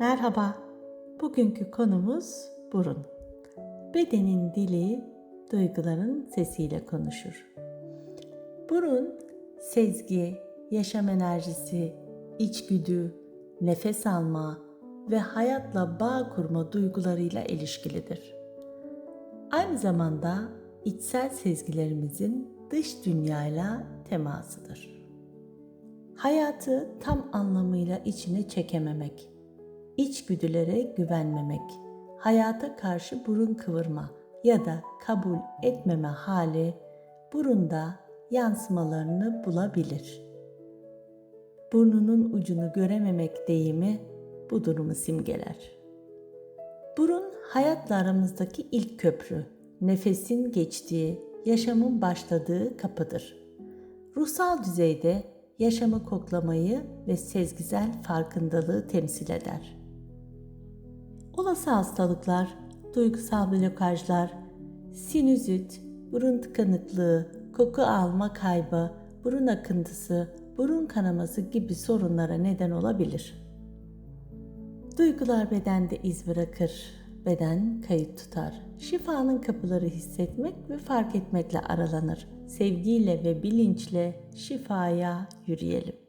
Merhaba. Bugünkü konumuz burun. Bedenin dili duyguların sesiyle konuşur. Burun sezgi, yaşam enerjisi, içgüdü, nefes alma ve hayatla bağ kurma duygularıyla ilişkilidir. Aynı zamanda içsel sezgilerimizin dış dünyayla temasıdır. Hayatı tam anlamıyla içine çekememek, içgüdülere güvenmemek, hayata karşı burun kıvırma ya da kabul etmeme hali burunda yansımalarını bulabilir. Burnunun ucunu görememek deyimi bu durumu simgeler. Burun hayatla aramızdaki ilk köprü, nefesin geçtiği, yaşamın başladığı kapıdır. Ruhsal düzeyde yaşamı koklamayı ve sezgisel farkındalığı temsil eder. Olası hastalıklar, duygusal blokajlar, sinüzit, burun tıkanıklığı, koku alma kaybı, burun akıntısı, burun kanaması gibi sorunlara neden olabilir. Duygular bedende iz bırakır, beden kayıt tutar. Şifanın kapıları hissetmek ve fark etmekle aralanır. Sevgiyle ve bilinçle şifaya yürüyelim.